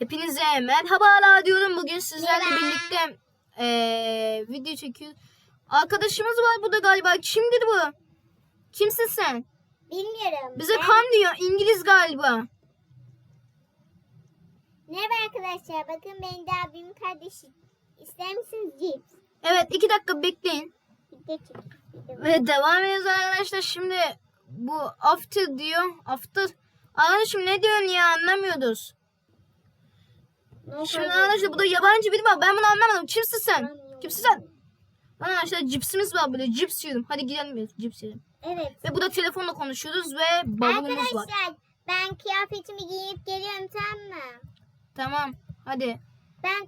Hepinize merhabalar diyorum. Bugün sizlerle Merhaba. birlikte eee, video çekiyoruz. Arkadaşımız var burada galiba. Kimdir bu? Kimsin sen? Bilmiyorum. Bize Ben- kam diyor. İngiliz galiba. Merhaba arkadaşlar. Bakın benim de abimin kardeşi. İster misiniz cips? Evet iki dakika bekleyin. Ve devam ediyoruz arkadaşlar. Şimdi bu after diyor. After. Arkadaşım ne diyorsun ya anlamıyoruz. Şimdi arkadaşlar bu da yabancı biri var. Ben bunu anlamadım. Kimsin sen? Kimsin sen? Arkadaşlar cipsimiz var böyle. Cips yiyorum. Hadi gidelim biz cips yiyelim. Evet. Ve bu da telefonla konuşuyoruz ve balonumuz var. Arkadaşlar ben kıyafetimi giyip geliyorum tamam mı? Tamam. Hadi. Ben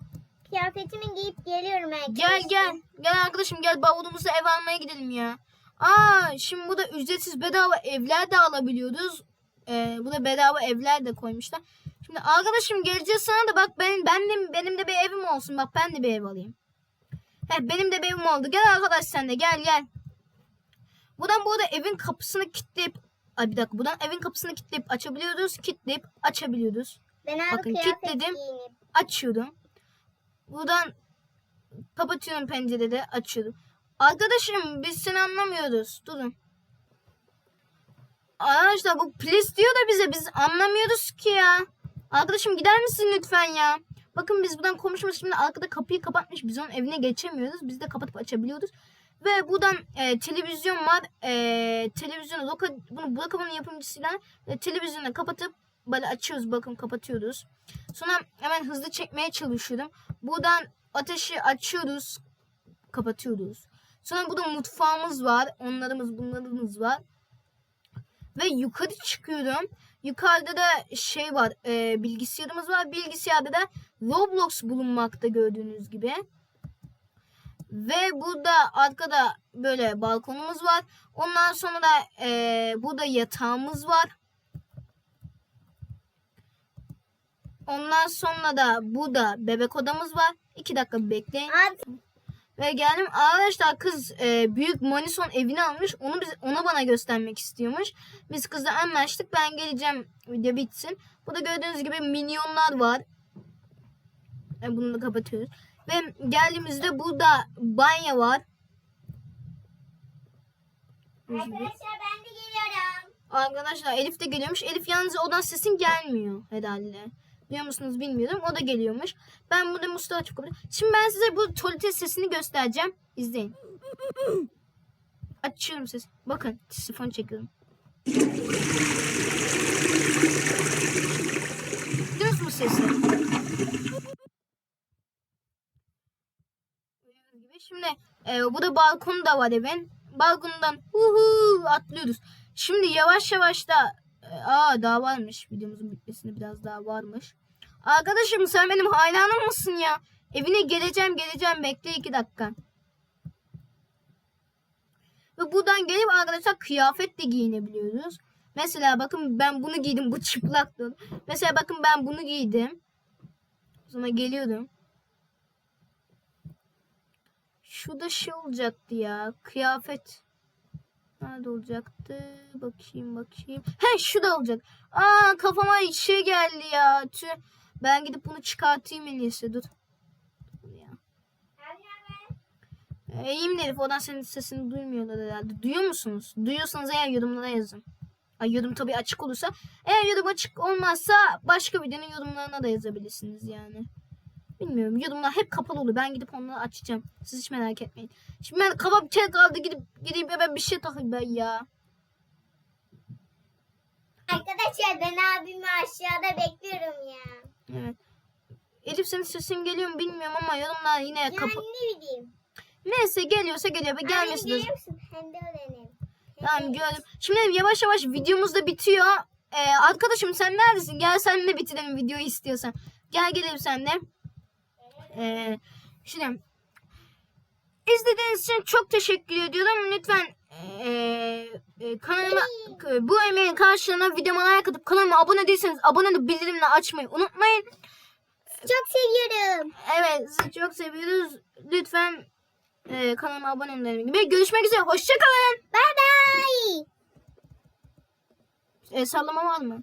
kıyafetimi giyip geliyorum arkadaşlar. Gel gel. Gel arkadaşım gel bavulumuzu ev almaya gidelim ya. Aa şimdi bu da ücretsiz bedava evler de alabiliyoruz. Ee, bu da bedava evler de koymuşlar. Şimdi arkadaşım geleceğiz sana da bak benim ben de, benim de bir evim olsun. Bak ben de bir ev alayım. He benim de bir evim oldu. Gel arkadaş sen de gel gel. Buradan bu arada evin kapısını kilitleyip Ay bir dakika buradan evin kapısını kilitleyip açabiliyoruz. Kilitleyip açabiliyoruz. Ben abi Bakın, kilitledim. giyinip. açıyorum. Buradan kapatıyorum pencereleri açıyorum. Arkadaşım biz seni anlamıyoruz. Durun. Arkadaşlar bu please diyor da bize biz anlamıyoruz ki ya. Arkadaşım gider misin lütfen ya? Bakın biz buradan konuşmuş şimdi arkada kapıyı kapatmış. Biz onun evine geçemiyoruz. Biz de kapatıp açabiliyoruz. Ve buradan e, televizyon var. E, televizyonu loka, bunu Blokamon'un yapımcısıyla e, televizyonu kapatıp böyle açıyoruz. Bakın kapatıyoruz. Sonra hemen hızlı çekmeye çalışıyorum. Buradan ateşi açıyoruz. Kapatıyoruz. Sonra burada mutfağımız var. Onlarımız bunlarımız var. Ve yukarı çıkıyorum. Yukarıda da şey var. e, bilgisayarımız var. Bilgisayarda da Roblox bulunmakta gördüğünüz gibi. Ve burada arkada böyle balkonumuz var. Ondan sonra da e, burada yatağımız var. Ondan sonra da burada bebek odamız var. İki dakika bekleyin. Abi Ve geldim arkadaşlar kız e, büyük Manison evini almış. Onu biz ona bana göstermek istiyormuş. Biz kızla anlaştık. Ben geleceğim video bitsin. Burada gördüğünüz gibi minyonlar var. E, bunu da kapatıyoruz. Ve geldiğimizde burada banyo var. arkadaşlar ben de geliyorum. Arkadaşlar Elif de geliyormuş. Elif yalnız odan sesin gelmiyor herhalde. Biliyor musunuz bilmiyorum. O da geliyormuş. Ben burada Mustafa açıp kapatıyorum. Şimdi ben size bu tuvalete sesini göstereceğim. İzleyin. Açıyorum sesi. Bakın sifon çekiyorum. Duydunuz mu sesi? Şimdi e, bu da balkon da var evin. Balkondan hu hu atlıyoruz. Şimdi yavaş yavaş da e, aa daha varmış. Videomuzun bitmesine biraz daha varmış. Arkadaşım sen benim hayranım mısın ya? Evine geleceğim geleceğim bekle iki dakika. Ve buradan gelip arkadaşlar kıyafet de giyinebiliyoruz. Mesela bakın ben bunu giydim bu çıplaktı. Mesela bakın ben bunu giydim. Sonra geliyorum. Şurada şey olacaktı ya. Kıyafet. Nerede olacaktı? Bakayım bakayım. He şu da olacak. Aa kafama şey geldi ya. Tüh. Ben gidip bunu çıkartayım en iyisi. Dur. E, İyiyim Elif. Odan senin sesini duymuyorlar herhalde. Duyuyor musunuz? Duyuyorsanız eğer yorumlara yazın. Ay yorum tabii açık olursa. Eğer yorum açık olmazsa başka videonun yorumlarına da yazabilirsiniz yani. Bilmiyorum. Yorumlar hep kapalı oluyor. Ben gidip onları açacağım. Siz hiç merak etmeyin. Şimdi ben kafam kel kaldı gidip gideyim hemen bir şey takayım ben ya. Arkadaşlar ben abimi aşağıda bekliyorum. Evet. Elif senin sesin geliyor mu bilmiyorum ama yorumlar yine Yani kapa. ne bileyim. Neyse geliyorsa geliyor. Ve gelmesin. de- Görüyor musun? Hem de öğrenim. Tamam gördüm. Şimdi yavaş yavaş videomuz da bitiyor. Ee, arkadaşım sen neredesin? Gel sen de bitirelim videoyu istiyorsan. Gel gelelim sen de. Ee, şimdi izlediğiniz için çok teşekkür ediyorum. Lütfen ee, e, kanalıma bu emeğin karşılığına videoma like atıp kanalıma abone değilseniz abone olup bildirimleri açmayı unutmayın. Çok seviyorum. Evet sizi çok seviyoruz. Lütfen ee, kanalıma abone olun gibi. Görüşmek üzere. Hoşçakalın. Bye bye. Ee, sallama var mı?